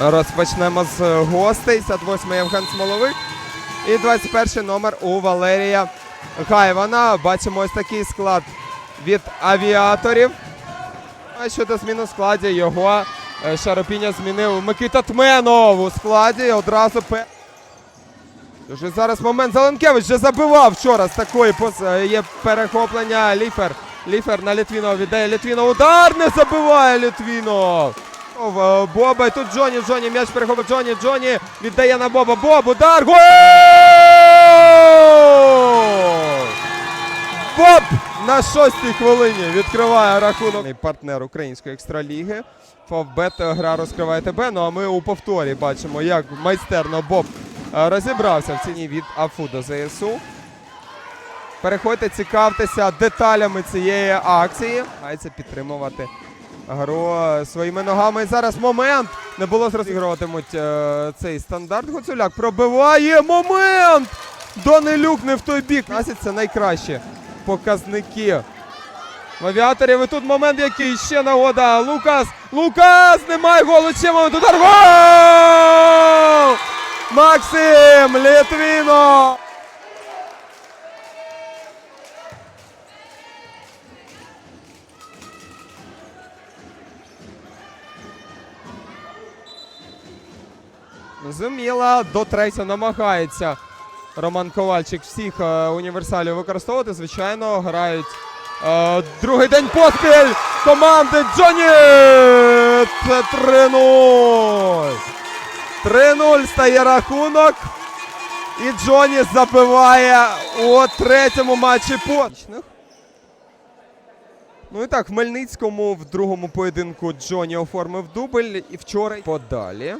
Розпочнемо з гостей. 78-й Євген Смоловик. І 21-й номер у Валерія Гайвана. Бачимо ось такий склад від авіаторів. А щодо зміни в складі його е, Шаропіня змінив Микита Тменов у складі. Одразу пе. Дуже зараз момент Зеленкевич вже забивав вчора з такої поз... е, є перехоплення Ліфер. Ліфер на Літвінова віддає Літвінов. Удар не забиває Літвінов. Боба і тут Джоні. Джоні м'яч перехопив Джоні. Джоні віддає на Боба. Боб удар. Гол! Боб на шостій хвилині відкриває рахунок. Партнер української екстраліги. Фавбет е, гра розкриває тебе. Ну а ми у повторі бачимо, як майстерно Боб е, розібрався в ціні від АФУ до ЗСУ. Переходьте, цікавтеся деталями цієї акції. Мається підтримувати гру е, своїми ногами. Зараз момент. Не було розігруватимуть е, цей стандарт. Гуцуляк пробиває момент! Данилюк не в той бік. Насять це найкращі показники. В авіаторів і тут момент який ще нагода. Лукас! Лукас! Немає голу! Ще момент удар! Гол! Максим Літвіно! Зуміла до третього намагається Роман Ковальчик всіх е, універсалів використовувати. Звичайно, грають е, другий день поспіль команди Джоні. Це 3-0. 3-0 стає рахунок. І Джоні забиває у третьому матчі поспіль. Ну і так, в Хмельницькому в другому поєдинку Джоні оформив дубль і вчора подалі.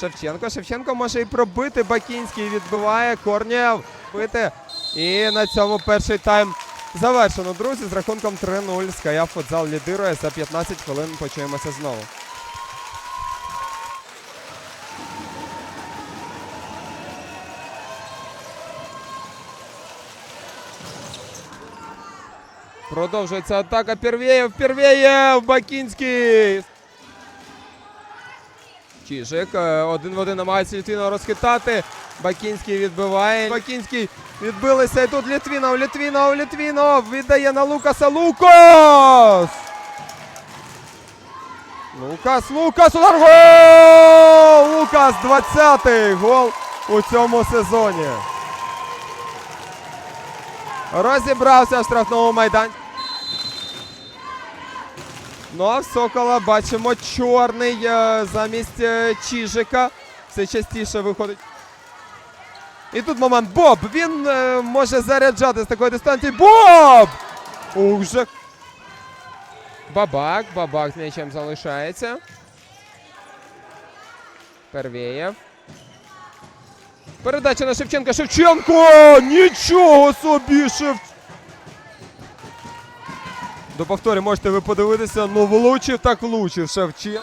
Шевченко. Шевченко може і пробити. Бакінський відбиває. Корнєв бити. І на цьому перший тайм завершено. Друзі, з рахунком 3-0. Ская футзал лідирує. За 15 хвилин почуємося знову. Продовжується атака. Первєєв, Первєєв, Бакінський. Чижик е, один в один намагається Літвінова розхитати. Бакінський відбиває. Бакінський відбилися. І тут Літвінов, Літвінов, Літвінов. Віддає на Лукаса. Лукас! Лукас, Лукас, удар гол! Лукас, 20-й гол у цьому сезоні. Розібрався в штрафному майданчику. Ну а в Сокола бачимо чорний е, замість е, Чижика. Все частіше виходить. І тут момент Боб. Він е, може заряджати з такої дистанції. Боб! Ух. Бабак. Бабак з м'ячем залишається. Первєєв. Передача на Шевченка. Шевченко! Нічого собі! Шевченко! До повторі можете ви подивитися, ну влучив, так влучив Шевченко.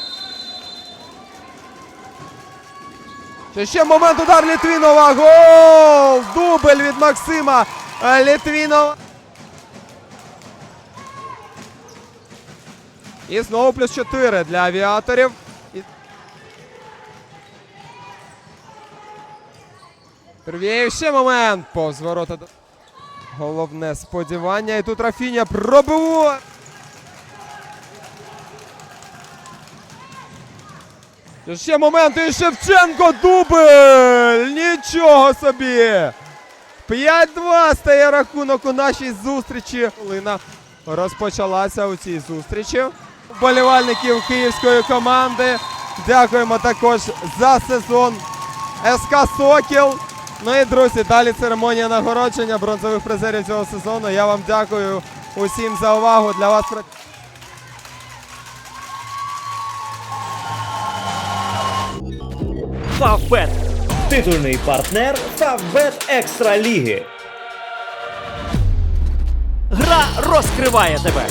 Ще момент удар Літвінова. Гол! Дубль від Максима е, Літвінова. І знову плюс 4 для авіаторів. І- ще момент. Повз ворота. Головне сподівання. І тут Рафіня пробиває. Ще момент і Шевченко дубль! Нічого собі! 5-2 стає рахунок у нашій зустрічі. Хвилина розпочалася у цій зустрічі. Вболівальників київської команди. Дякуємо також за сезон СК Сокіл. Ну і друзі, далі церемонія нагородження бронзових призерів цього сезону. Я вам дякую усім за увагу. Для вас Фавбет. Титульний партнер Фавбет Екстра Ліги. Гра розкриває тебе.